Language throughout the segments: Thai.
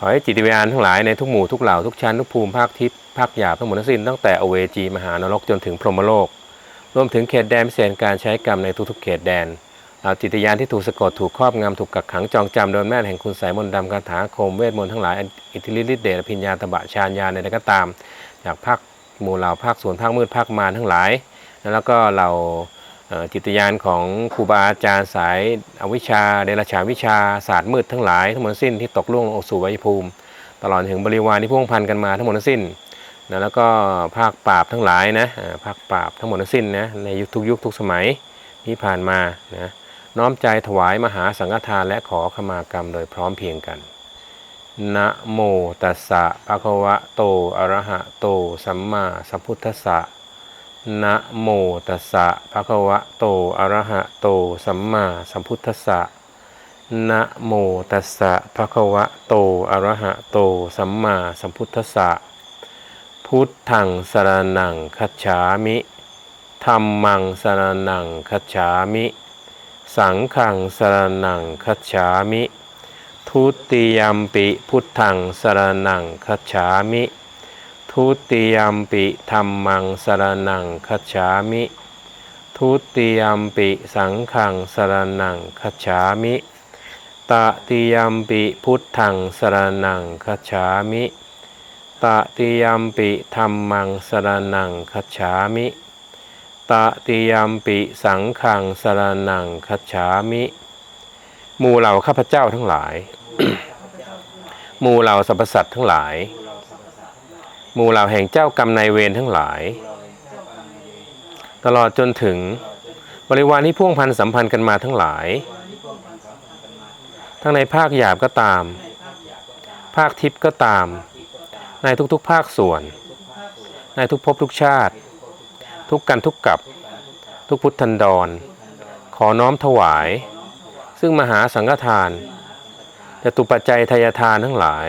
ขอให้จิตวิญญาณทั้งหลายในทุกหมู่ทุกเหล่าทุกชั้นทุกภูมิภาคทิพย์ภาคหยาบทั้งหมดทั้งสิ้นตั้งแต่อเวจีมหานรกจนถึงพรหมโลก รวมถึงเขตแดนพิเศษการใช้กรรมในทุกๆเขตแดนเอาจิตวิญญาณที่ถูกสะกดถูกครอบงำถูกกักขังจองจำโดนแม่แห่งคุณสายมนต์ดำคาถาคมเวทมนต์ทั้งหลายอิทธิฤทธิเดชอภิญญาตบะฌานญาณใดก็ตาม จากภาคหมู่เหล่าภาคส่วนภาคมืดภาคมารทั้งหลาย แล้วก็เรา จิตวิญาณของครูบาอาจารย์สายอวิชชาเดรัจฉาวิชาศาสตร์มืดทั้งหลายทั้งหมดสิ้นที่ตกล่วงลงสู่ไวยภูมิ ตลอดถึงบริวารที่พ่วงพันกันมาทั้งหมดสิ้นนะแล้วก็ภาคปราบทั้งหลายนะภาคปราบทั้งหมดสิ้นนะในยุคทุกยุคทุกสมัยที่ผ่านมานะน้อมใจถวายมหาสังฆทานและขอขมากรรมโดยพร้อมเพียงกันนะโมตัสสะภะคะวะโตอะระหะโต สัมมาสัมพุทธัสสะ นะโมตัสสะภะคะวะโต อะระหะโต สัมมาสัมพุทธัสสะนะโมตัสสะภะคะวะโต อะระหะโต สัมมาสัมพุทธัสสะ พุทธังสรนังคัจฉามิธัมมังสรนังคัจฉามิ สังฆังสรนังคัจฉามิ ทุติยมปิพุทธังสรนังคัจฉามิ ทุติยัมปิธัมมังสรนังคัจฉามิ ทุติยัมปิสังฆังสรนังคัจฉามิ ตติยัมปิพุทธังสรนังคัจฉามิตติยัมปิธัมมังสรนังคัจฉามิ ตติยัมปิสังฆังสรนังคัจฉามิหมู่เหล่าข้าพเจ้าทั้งหลายหมู่เหล่าสรรพสัตว์ทั้งหลาย หมู่เหล่าแห่งเจ้ากรรมนายเวรทั้งหลาย ตลอดจนถึงบริวารที่พ่วงพันสัมพันธ์กันมาทั้งหลาย ทั้งในภาคหยาบก็ตาม ภาคทิพย์ก็ตาม ในทุกๆภาคส่วน ในทุกภพทุกชาติ ทุกกันทุกกับ ทุกพุทธันดร ขอน้อมถวาย ซึ่งมหาสังฆทานจตุปัจจัยทายทานทั้งหลาย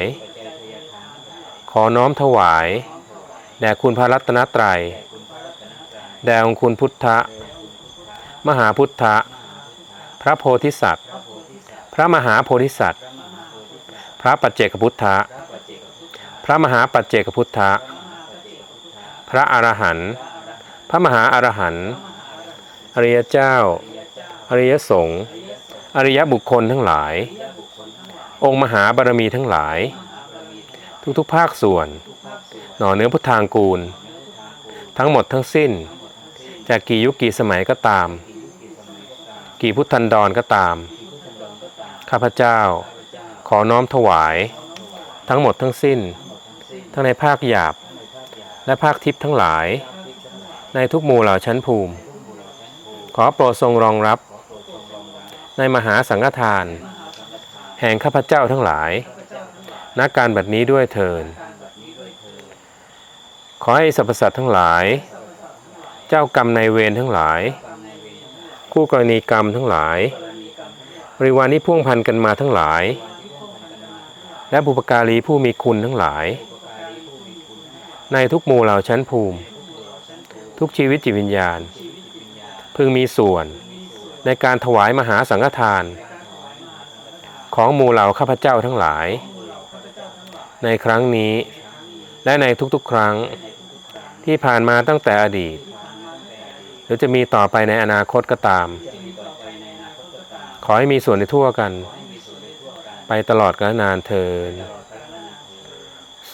ขอน้อมถวาย แด่คุณพระรัตนตรัย แด่องค์คุณพุทธะ มหาพุทธะ พระโพธิสัตว์ พระมหาโพธิสัตว์ พระปัจเจกพุทธะ พระมหาปัจเจกพุทธะ พระอรหันต์ พระมหาอรหันต์ อริยเจ้า อริยสงฆ์ อริยบุคคลทั้งหลาย องค์มหาบารมีทั้งหลาย ทุกๆภาคส่วน หน่อเนื้อพุทธางกูล ทั้งหมดทั้งสิ้น จากกี่ยุคกี่สมัยก็ตาม กี่พุทธันดรก็ตาม ข้าพเจ้า ขอน้อมถวาย ทั้งหมดทั้งสิ้น ทั้งในภาคหยาบ และภาคทิพย์ทั้งหลาย ในทุกหมู่เหล่าชั้นภูมิ ขอโปรดทรงรองรับ ในมหาสังฆทาน แห่งข้าพเจ้าทั้งหลาย ณการบัดนี้ด้วยเทินขอให้สรรพสัตว์ทั้งหลาย เจ้ากรรมในเวรทั้งหลาย คู่กรณีกรรมทั้งหลาย บริวารที่พ่วงพันกันมาทั้งหลาย และบุปการีผู้มีคุณทั้งหลาย ในทุกหมู่เหล่าชั้นภูมิ ทุกชีวิตจิตวิญญาณ พึงมีส่วนในการถวายมหาสังฆทาน ของหมู่เหล่าข้าพเจ้าทั้งหลาย ในครั้งนี้ และในทุกๆ ครั้งที่ผ่านมาตั้งแต่อดีต หรือจะมีต่อไปในอนาคตก็ตาม ขอให้มีส่วนในทั่วกัน ไปตลอดกาลนานเทินโส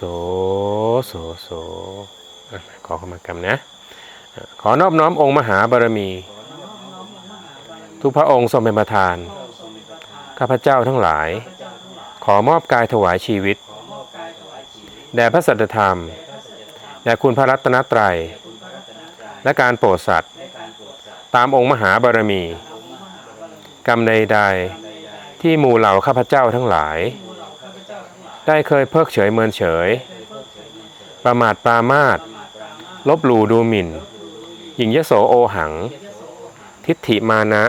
โสโสขอขมากรรมนะ ขอนอบน้อมองค์มหาบารมี ทุกพระองค์ทรงเป็นประธาน ข้าพเจ้าทั้งหลาย ขอมอบกายถวายชีวิต แด่พระสัตธรรม แด่คุณพระรัตนตรัย และการโปรดสัตว์ ตามองค์มหาบารมี กรรมใดๆ ที่หมู่เหล่าข้าพเจ้าทั้งหลาย ได้เคยเพิกเฉยเมินเฉย ประมาทปรามาทลบหลู่ดูหมิ่น หญิงยโสโอหัง ทิฏฐิมานะ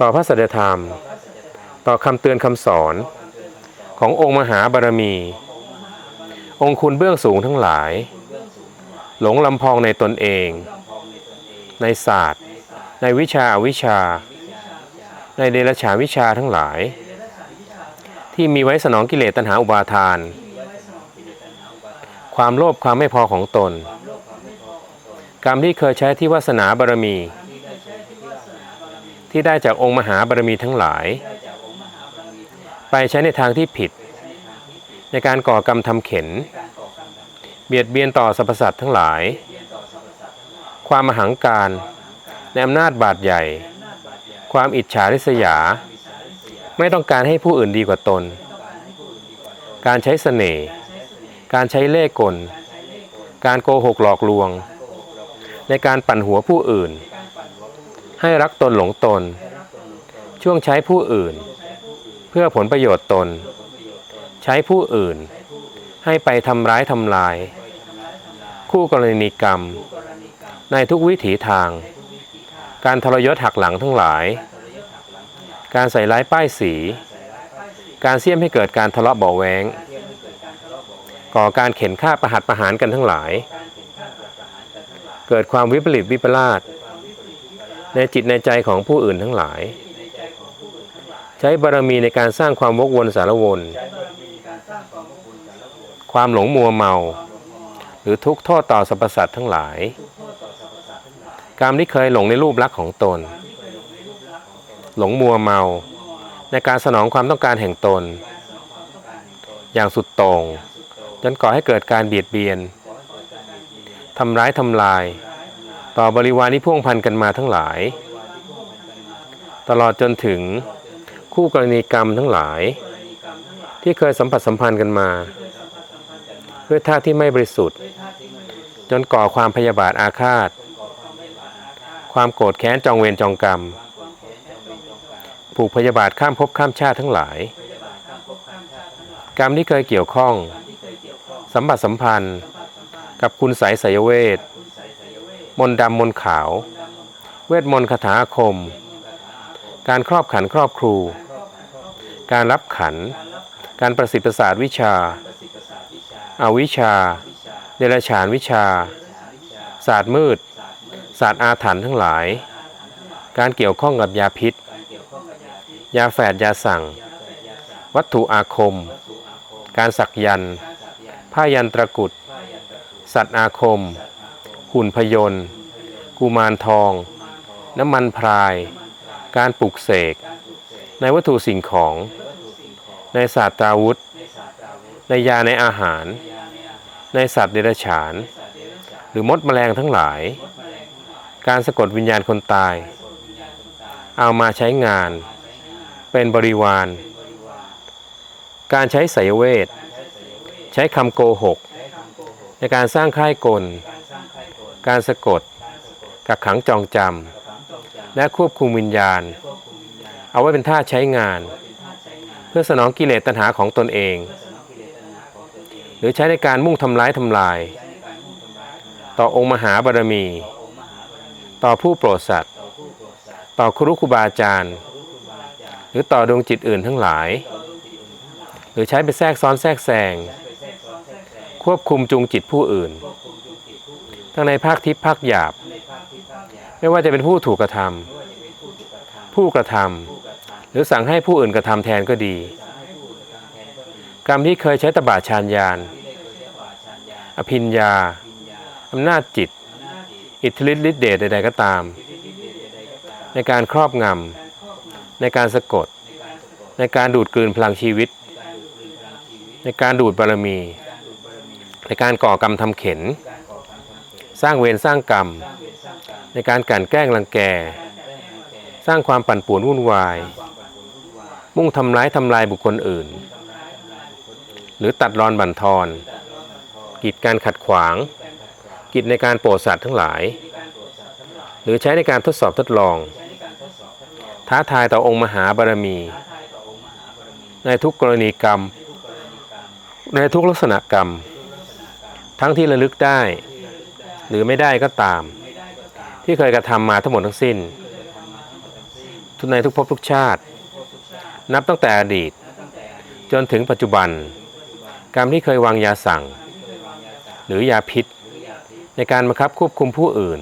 ต่อพระสัจธรรม ต่อคำเตือนคำสอนขององค์มหาบารมี องคุณเบื้องสูงทั้งหลาย หลงลำพองในตนเอง ในศาสตร์ ในวิชาอวิชา ในเดรัจฉาวิชาทั้งหลาย ที่มีไว้สนองกิเลสตัณหาอุปาทาน ความโลภความไม่พอของตน กรรมที่เคยใช้ที่วาสนาบารมี ที่ได้จากองค์มหาบารมีทั้งหลาย ไปใช้ในทางที่ผิด ในการก่อกรรมทำเข็น เบียดเบียนต่อสรรพสัตว์ทั้งหลาย ความมหังการ ในอำนาจบาดใหญ่ ความอิจฉาริษยา ไม่ต้องการให้ผู้อื่นดีกว่าตน การใช้เสน่ห์ การใช้เล่ห์กล การโกหกหลอกลวง ในการปั่นหัวผู้อื่น ให้รักตนหลงตน ช่วงใช้ผู้อื่น เพื่อผลประโยชน์ตน ใช้ผู้อื่น ให้ไปทำร้ายทำลาย คู่กรณีกรรม ในทุกวิถีทาง การทรยศหักหลังทั้งหลาย การใส่ร้ายป้ายสี การเสี่ยมให้เกิดการทะเลาะเบาแวงก่อการเข็นฆ่าประหัตประหารกันทั้งหลาย เกิดความวิปริตวิปลาสในจิตในใจของผู้อื่นทั้งหลาย ใช้บารมีในการสร้างความวกวนสารวน ความหลงมัวเมา หรือทุกข์โทษต่อสรรพสัตว์ทั้งหลาย กรรมที่เคยหลงในรูปลักษณ์ของตน หลงมัวเมา ในการสนองความต้องการแห่งตน อย่างสุดโต่งจนก่อให้เกิดการเบียดเบียนทำร้ายทำลาย ต่อบริวารที่พ่วงพันกันมาทั้งหลาย ตลอดจนถึงคู่กรณีกรรมทั้งหลาย ที่เคยสัมผัสสัมพันธ์กันมา ด้วยท่าที่ไม่บริสุทธิ์ จนก่อความพยาบาทอาฆาต ความโกรธแค้นจองเวรจองกรรม ผูกพยาบาทข้ามภพข้ามชาติทั้งหลาย กรรมที่เคยเกี่ยวข้อง สัมผัสสัมพันธ์ กับคุณสายสายเวท มนต์ดำมนต์ขาว เวทมนต์คาถาคม การครอบขันครอบครู การรับขัน การประสิทธิ์ประสาทวิชา อวิชา เดรัจฉานวิชา ศาสตร์มืด ศาสตร์อาถรรพ์ทั้งหลาย การเกี่ยวข้องกับยาพิษ ยาแฝดยาสั่ง วัตถุอาคม การสักยันผ้ายันตรกุด สัตว์อาคม หุ่นพยนต์ กุมารทอง น้ำมันพราย การปลุกเสก ในวัตถุสิ่งของ ในศาสตราวุธ ในยาในอาหาร ในสัตว์เดรัจฉาน หรือมดแมลงทั้งหลาย การสะกดวิญญาณคนตาย เอามาใช้งาน เป็นบริวาร การใช้ไสยเวท ใช้คำโกหก ในการสร้างค่ายกล การสะกด กักขังจองจำ และควบคุมวิญญาณ เอาไว้เป็นท่าใช้งาน เพื่อสนองกิเลสตัณหาของตนเอง หรือใช้ในการมุ่งทำร้ายทำลาย ต่อองค์มหาบารมี ต่อผู้โปรดสัตว์ ต่อครุครูบาอาจารย์ หรือต่อดวงจิตอื่นทั้งหลาย หรือใช้ไปแทรกซ้อนแทรกแซงควบคุมจูงจิตผู้อื่น ทั้งในภาคทิพย์ภาคหยาบ ไม่ว่าจะเป็นผู้ถูกกระทำผู้กระทำหรือสั่งให้ผู้อื่นกระทำแทนก็ดี กรรมที่เคยใช้ตบะชานยานอภิญญา อำนาจจิต อิทธิฤทธิเดชใด ๆ ก็ตาม ในการครอบงำ ในการสะกด ในการดูดกลืนพลังชีวิต ในการดูดบารมี ในการก่อกรรมทำเข็น สร้างเวรสร้างกรรม ในการกันแกล้งรังแก สร้างความปั่นป่วนวุ่นวาย มุ่งทำร้ายทำลายบุคคลอื่น หรือตัดรอนบั่นทอน กิจการขัดขวาง กิจในการโปรดสัตว์ทั้งหลาย หรือใช้ในการทดสอบทดลอง ท้าทายต่อองค์มหาบารมี ในทุกกรณีกรรม ในทุกลักษณะกรรม ทั้งที่ระลึกได้ หรือไม่ได้ก็ตาม ที่เคยกระทำมาทั้งหมดทั้งสิ้นทุกในทุกภพทุกชาติ นับตั้งแต่อดีตจนถึงปัจจุบัน กรรมที่เคยวางยาสั่ง หรือยาพิษ ในการบังคับควบคุมผู้อื่น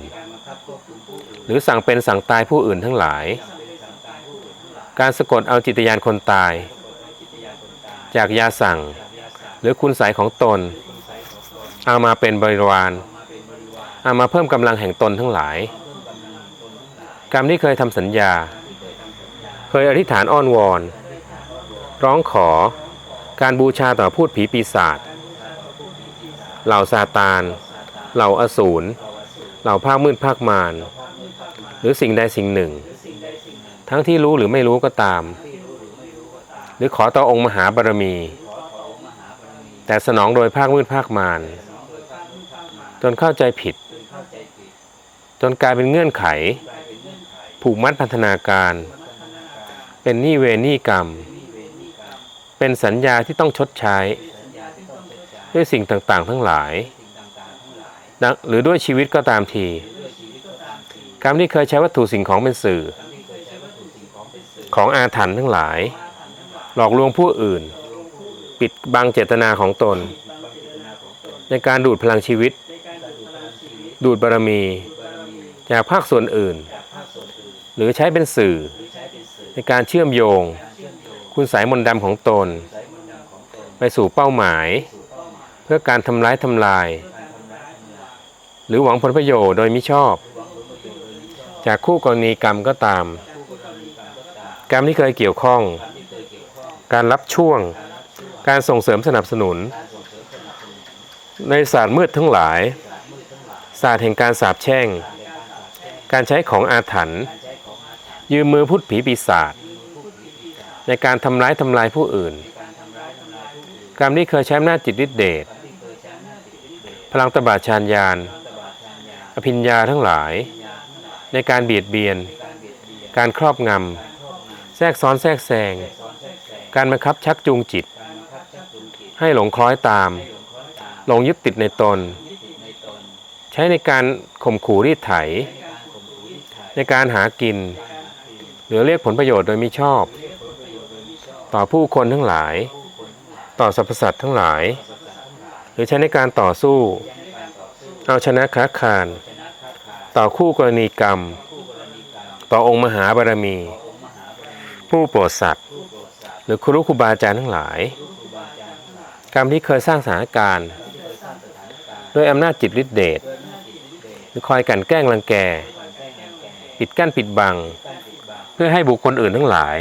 หรือสั่งเป็นสั่งตายผู้อื่นทั้งหลาย การสะกดเอาจิตยานคนตาย จากยาสั่ง หรือคุณสายของตน เอามาเป็นบริวารเอามาเพิ่มกำลังแห่งตนทั้งหลาย กรรมที่เคยทำสัญญา เคยอธิษฐานอ้อนวอน ร้องขอ การบูชาต่อพูดผีปีศาจเหล่าซาตานเหล่าอสูรเหล่าภาคมืดภาคมารหรือสิ่งใดสิ่งหนึ่ง ทั้งที่รู้หรือไม่รู้ก็ตาม หรือขอต่อองค์มหาบารมี แต่สนองโดยภาคมืดภาคมารจนเข้าใจผิด จนกลายเป็นเงื่อนไข ผูกมัดพันธนาการ เป็นหนี้เวรหนี้กรรม เป็นสัญญาที่ต้องชดใช้ ด้วยสิ่งต่างๆ ทั้งหลายนะหรือด้วยชีวิตก็ตามทีกรรมที่เคยใช้วัตถุสิ่งของเป็นสื่อ ของอาถรรพ์ทั้งหลาย หลอกลวงผู้อื่น ปิดบังเจตนาของตน ในการดูดพลังชีวิต ดูดบารมี จากภาคส่วนอื่น หรือใช้เป็นสื่อ ในการเชื่อมโยง คุณสายมนต์ดำของตน ไปสู่เป้าหมาย เพื่อการทำร้ายทำลาย หรือหวังผลประโยชน์โดยมิชอบ จากคู่กรณีกรรมก็ตาม กรรมที่เคยเกี่ยวข้อง การรับช่วง การส่งเสริมสนับสนุน ในศาสตร์มืดทั้งหลายศาสตร์แห่งการสาปแช่ง การใช้ของอาถรรพ์ยืมมือพุทธผีปีศาจ ในการทำร้ายทำลายผู้อื่น กรรมที่เคยใช้อำนาจจิตฤทธิเดชพลังตบะชานยาน อภิญญาทั้งหลาย ในการเบียดเบียน การครอบงำ แทรกซ้อนแทรกแซง การบังคับชักจูงจิต ให้หลงคล้อยตาม หลงยึดติดในตน ใช้ในการข่มขู่รีดไถ ในการหากิน หรือเรียกผลประโยชน์โดยมิชอบ ต่อผู้คนทั้งหลาย ต่อสรรพสัตว์ทั้งหลาย หรือใช้ในการต่อสู้ เอาชนะค้าคานต่อคู่กรณีกรรม ต่อองค์มหาบารมี ผู้โปรดสัตว์ หรือครูครูบาอาจารย์ทั้งหลาย กรรมที่เคยสร้างสถานการณ์ ด้วยอำนาจจิตฤทธิเดชหรือคอยกันแกล้งรังแก ปิดกั้นปิดบัง เพื่อให้บุคคลอื่นทั้งหลาย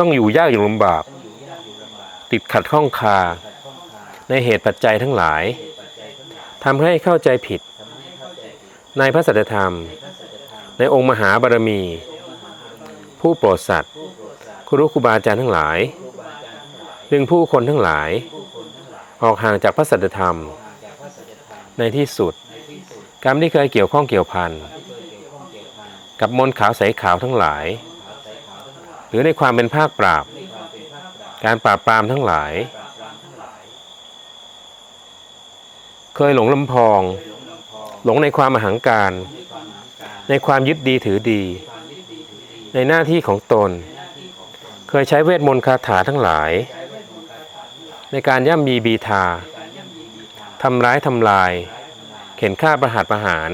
ต้องอยู่ยากอยู่ลำบาก ติดขัดข้องคา ในเหตุปัจจัยทั้งหลายทำให้เข้าใจผิด ในพระสัจธรรม ในองค์มหาบารมี ผู้โปรดสัตว์ครูครูบาอาจารย์ทั้งหลาย ดึงผู้คนทั้งหลาย ออกห่างจากพระสัจธรรม ในที่สุด กรรมที่เคยเกี่ยวข้องเกี่ยวพันกับมนขาวใสขาวทั้งหลาย หรือในความเป็นภาคปราบ การปราบปรามทั้งหลาย เคยหลงลำพอง หลงในความอหังการ ในความยึดดีถือดี ในหน้าที่ของตน เคยใช้เวทมนต์คาถาทั้งหลาย ในการย่ำยีบีทาทำร้ายทำลาย เข็นฆ่าประหัตประหาร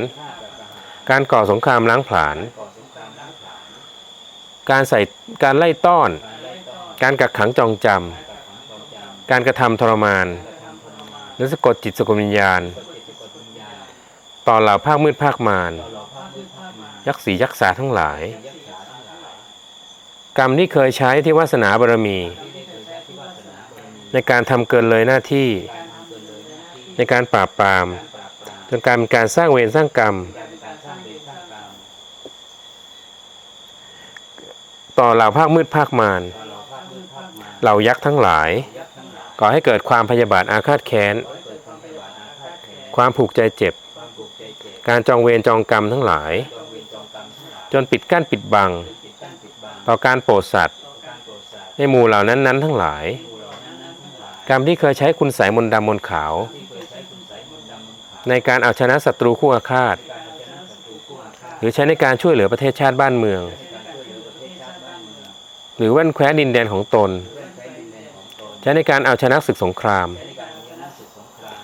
การก่อสงครามล้างผลาญ การใส่การไล่ต้อน การกักขังจองจำ การกระทำทรมานหรือสะกดจิตสะกดวิญญาณ ต่อเหล่าภาคมืดภาคมารยักษ์สียักษ์สาทั้งหลาย กรรมที่เคยใช้ที่วาสนาบารมี ในการทำเกินเลยหน้าที่ ในการปราบปราม จนกลารเป็นการสร้างเวรสร้างกรรม ต่อเหล่าภาคมืดภาคมารเหล่ายักษ์ทั้งหลาย ก่อให้เกิดความพยาบาทอาฆาตแค้น ความผูกใจเจ็บ การจองเวรจองกรรมทั้งหลาย จนปิดกั้นปิดบัง ต่อการโปรดสัตว์ในหมู่เหล่านั้นนั้นทั้งหลาย กรรมที่เคยใช้คุณสายมนต์ดำมนต์ขาว ในการเอาชนะศัตรูคู่อาฆาต หรือใช้ในการช่วยเหลือประเทศชาติบ้านเมือง หรือแว่นแคว้นดินแดนของตน ใช้ในการเอาชนะศึกสงคราม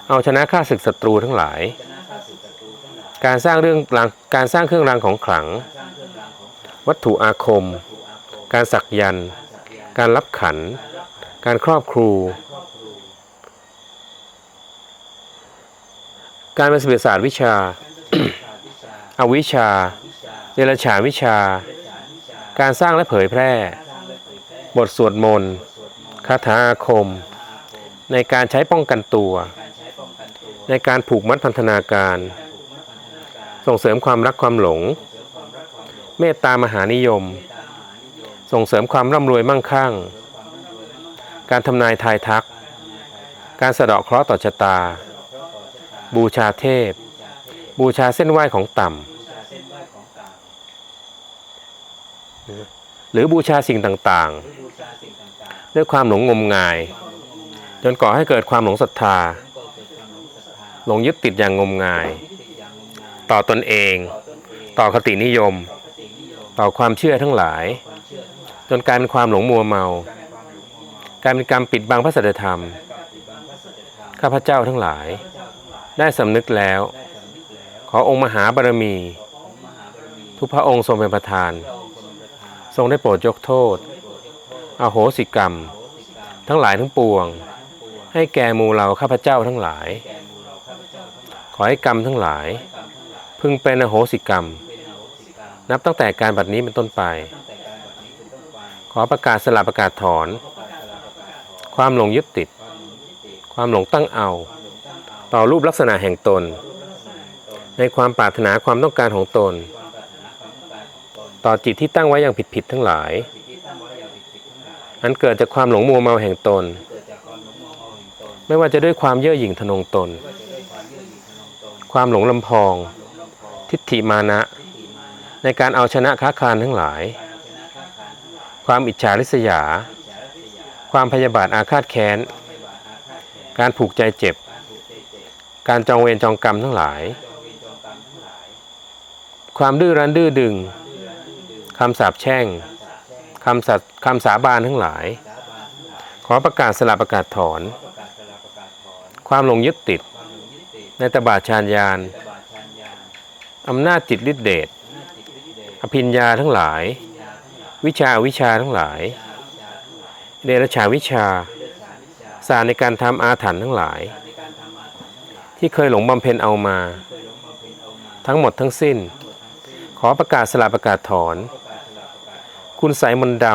เอาชนะข้าศึกศัตรูทั้งหลาย การสร้างเรื่องการสร้างเครื่องรางของขลัง วัตถุอาคม การสักยัน การรับขัน การครอบครู การเป็นศิลปศาสตร์วิชา อวิชชาเดรัจฉานวิชาการสร้างและเผยแพร่ บทสวดมนต์คาถาอาคม ในการใช้ป้องกันตัว ในการผูกมัดพันธนาการ ส่งเสริมความรักความหลง เมตตามหานิยม ส่งเสริมความร่ำรวยมั่งคั่ง การทำนายทายทัก การสะเดาะเคราะห์ต่อชะตา บูชาเทพ บูชาเส้นไหว้ของต่ำหรือบูชาสิ่งต่างๆ ด้วยความหลงงมงาย จนก่อให้เกิดความหลงศรัทธา หลงยึดติดอย่างงมงาย ต่อตนเอง ต่อคตินิยม ต่อความเชื่อทั้งหลาย จนกลายเป็นความหลงมัวเมากลายเป็นกรรมปิดบังพระสัจธรรม ข้าพเจ้าทั้งหลาย ได้สำนึกแล้ว ขอองค์มหาบารมี ทุกพระองค์ทรงเป็นประธาน ทรงได้โปรดยกโทษ อโหสิกรรม ทั้งหลายทั้งปวง ให้แก่มูเราข้าพเจ้าทั้งหลาย ขอให้กรรมทั้งหลาย พึงเป็นอโหสิกรรม นับตั้งแต่การบัดนี้เป็นต้นไป ขอประกาศสลับประกาศถอน ความหลงยึดติด ความหลงตั้งเอา ต่อรูปลักษณะแห่งตน ในความปรารถนาความต้องการของตน ต่อจิตที่ตั้งไว้อย่างผิดๆทั้งหลาย อันเกิดจากความหลงมัวเมาแห่งตน ไม่ว่าจะด้วยความเย่อหยิ่งทะนงตน ความหลงลำพอง ทิฏฐิมานะ ในการเอาชนะค้าคานทั้งหลาย ความอิจฉาริษยา ความพยาบาทอาฆาตแค้น การผูกใจเจ็บ การจองเวรจองกรรมทั้งหลาย ความดื้อรั้นดื้อดึงคำสาปแช่ง คำสัตย์คำสาบานทั้งหลาย ขอประกาศสลับประกาศถอน ความหลงยึดติด ในตบาชานยานอำนาจจิตฤทธิเดชอภิญญาทั้งหลาย วิชาวิชาทั้งหลาย เดรัจฉาวิชา ศาสตร์ในการทำอาถรรพ์ทั้งหลาย ที่เคยหลงบำเพ็ญเอามา ทั้งหมดทั้งสิ้น ขอประกาศสลับประกาศถอน คุณสายมนต์ด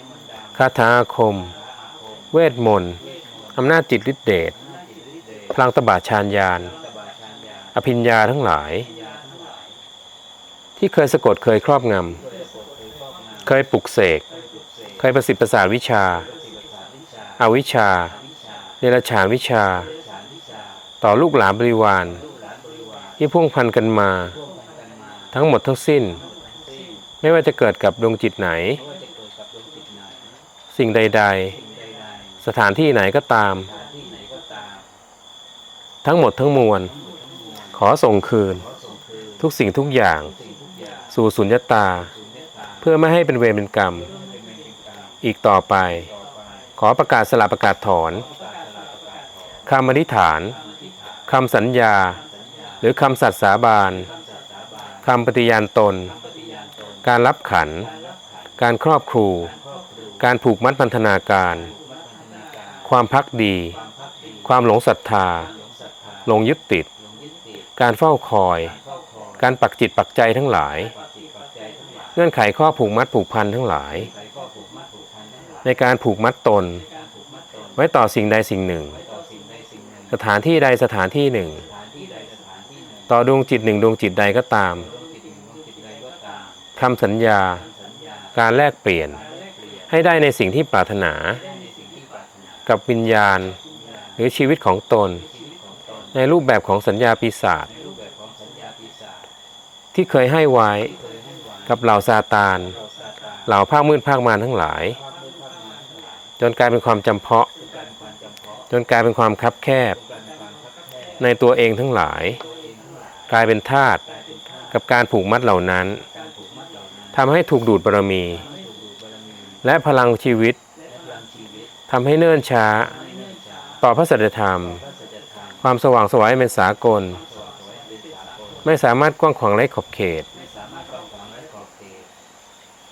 ำคาถาอาคม เวทมนต์อำนาจจิตฤทธิเดชพลังตบาชานยาน อภิญญาทั้งหลาย ที่เคยสะกดเคยครอบงำเคยปลุกเสก เคยประสิทธิ์ประสาวิชาอาวิชาเดรัจฉานวิชา ต่อลูกหลานบริวาร ที่พ่วงพันกันมา ทั้งหมดทั้งสิ้น ไม่ว่าจะเกิดกับดวงจิตไหน สิ่งใด ๆ สถานที่ไหนก็ตาม ทั้งหมดทั้งมวล ขอส่งคืน ทุกสิ่งทุกอย่าง สู่สุญญตา เพื่อไม่ให้เป็นเวรเป็นกรรม อีกต่อไป ขอประกาศสลับประกาศถอนคำอธิษฐานคำสัญญา หรือคำสัตย์สาบานคำปฏิญาณตน การรับขัน การครอบครู การผูกมัดพันธนาการ ความพักดี ความหลงศรัทธา หลงยึดติด การเฝ้าคอย การปักจิตปักใจทั้งหลาย เงื่อนไขข้อผูกมัดผูกพันทั้งหลาย ในการผูกมัดตน ไว้ต่อสิ่งใดสิ่งหนึ่ง สถานที่ใดสถานที่หนึ่ง ต่อดวงจิตหนึ่งดวงจิตใดก็ตาม คำสัญญา การแลกเปลี่ยน ให้ได้ในสิ่งที่ปรารถนา กับวิญญาณ หรือชีวิตของตน ในรูปแบบของสัญญาปีศาจที่เคยให้ไว้กับเหล่าซาตาน เหล่าภาคมืดภาคมารทั้งหลาย จนกลายเป็นความจำเพาะ จนกลายเป็นความคับแคบ ในตัวเองทั้งหลาย กลายเป็นทาตกับการผูกมัดเหล่านั้น ทำให้ถูกดูดบารมี และพลังชีวิตทำให้เนิ่นช้า ต่อพระสัจธรรม ความสว่างสวายเป็นสากล ไม่สามารถกว้างขวางไร้ขอบเขต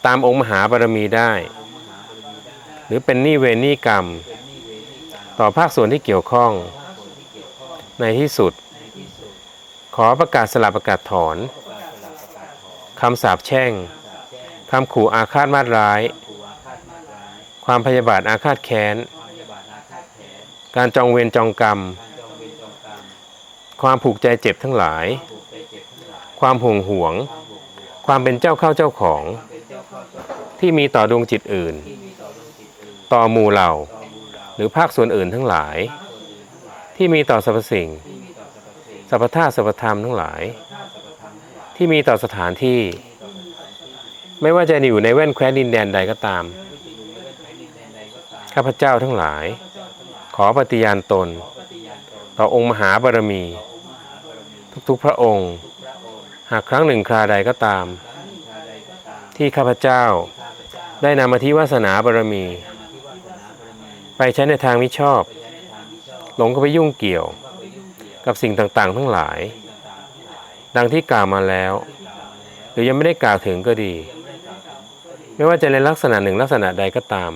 ตามองค์มหาบารมีได้ หรือเป็นนี้เวนี้กรรม ต่อภาคส่วนที่เกี่ยวข้อง ในที่สุด ขอประกาศสลับประกาศถอนคำสาปแช่ง คำขู่อาฆาตมาตร้าย ความพยาบาทอาฆาตแค้น การจองเวรจองกรรม ความผูกใจเจ็บทั้งหลาย ความห่วงห่วง ความเป็นเจ้าเข้าเจ้าของ ที่มีต่อดวงจิตอื่น ต่อหมู่เหล่า หรือภาคส่วนอื่นทั้งหลาย ที่มีต่อสรรพสิ่งสรรพธาตุสรรพธรรมทั้งหลาย ที่มีต่อสถานที่ ไม่ว่าจะอยู่ในแว่นแคว้นดินแดนใดก็ตาม ข้าพเจ้าทั้งหลาย ขอปฏิญาณตน ต่อองค์มหาบารมี ทุกๆพระองค์ หากครั้งหนึ่งคราใดก็ตาม ที่ข้าพเจ้าได้นำมาที่วาสนาบารมี ไปใช้ในทางมิชอบ หลงก็ไปยุ่งเกี่ยว กับสิ่งต่างๆ ทั้งหลาย ดังที่กล่าวมาแล้ว หรือยังไม่ได้กล่าวถึงก็ดี ไม่ว่าจะในลักษณะหนึ่งลักษณะใดก็ตาม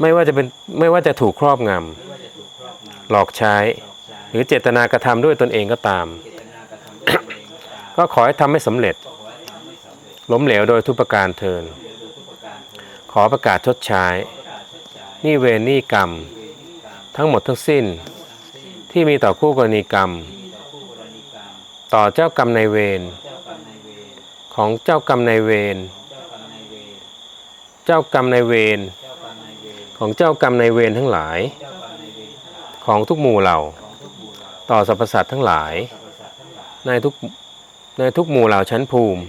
ไม่ว่าจะเป็นไม่ว่าจะถูกครอบงำหลอกใช้ หรือเจตนากระทำด้วยตนเองก็ตาม ก็ขอให้ทำให้สำเร็จ ล้มเหลวโดยทุกประการเทิน ขอประกาศชดใช้ นี่เวรนี่กรรม ทั้งหมดทั้งสิ้น ที่มีต่อคู่กรณีกรรม ต่อเจ้ากรรมในเวร ของเจ้ากรรมนายเวร เจ้ากรรมนายเวร ของเจ้ากรรมนายเวรทั้งหลาย ของทุกหมู่เหล่า ต่อสรรพสัตว์ทั้งหลาย ในทุกในทุกหมู่เหล่าชั้นภูมิ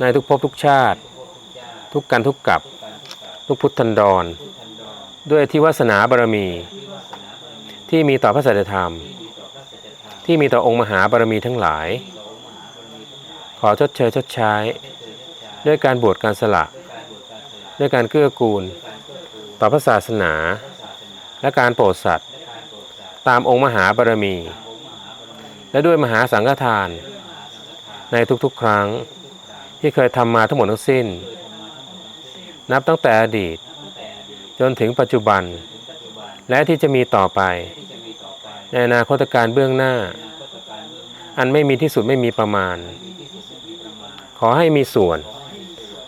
ในทุกภพทุกชาติ ทุกกันทุกกับ ทุกพุทธันดร ด้วยที่วาสนาบารมี ที่มีต่อพระสัจธรรม ที่มีต่อองค์มหาบารมีทั้งหลาย ขอชดเชยชดใช้ ด้วยการบวชการสละ ด้วยการเกื้อกูล ต่อพระศาสนา และการโปรดสัตว์ ตามองค์มหาบารมี และด้วยมหาสังฆทาน ในทุกๆ ครั้งที่เคยทำมาทั้งหมดทั้งสิ้น นับตั้งแต่อดีต จนถึงปัจจุบัน และที่จะมีต่อไป ในอนาคตการเบื้องหน้า อันไม่มีที่สุดไม่มีประมาณ ขอให้มีส่วน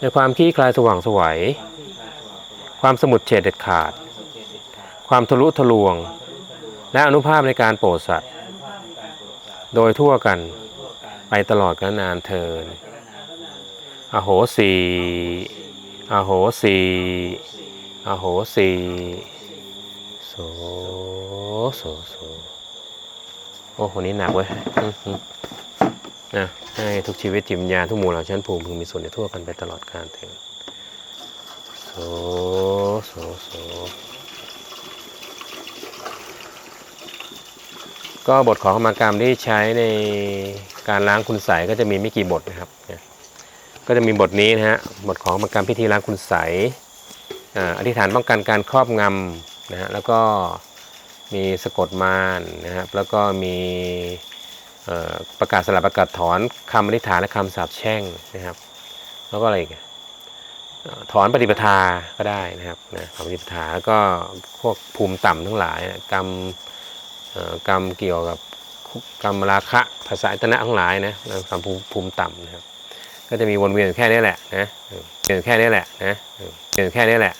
ในความขี้คลายสว่างสวัยความสมุดเฉดเด็ดขาด ความทะลุทะลวง และอนุภาพในการโปรดสัตว์ โดยทั่วกันไปตลอดกาลนานเทิน อโหสี อโหสี อโหสีโสโสโสโอ้คนนี้หนักเว้ย นะให้ทุกชีวิตจิตวิญญาณทุกหมู่เหล่าชั้นภูมิพึงมีส่วนในทั่วกันไปตลอดกาลเถิดโสโสโสก็บทของกรรมกรรมที่ใช้ในการล้างคุณใสก็จะมีไม่กี่บทนะครับเนี่ยก็จะมีบทนี้นะฮะบทของกรรมกรรมพิธีล้างคุณใสยอ่อธิษฐานป้องกันการครอบงำนะฮะแล้วก็มีสะกดมารนนะครับแล้วก็มี ประกาศสลับประกาศถอนคำอธิษฐานและคำสาปแช่งนะครับ แล้วก็อะไรอีกอะเอ่อถอนปฏิปทาก็ได้นะครับนะถอนปฏิปทาแล้วก็พวกภูมิต่ำทั้งหลายนะกรรมกรรมเกี่ยวกับกรรมราคะภาษาอิตนะทั้งหลายนะกรรมภูมิภูมิต่ำนะครับ ก็จะมีวนเวียนแค่นี้แหละนะเวียนแค่นี้แหละนะเวียนแค่นี้แหละ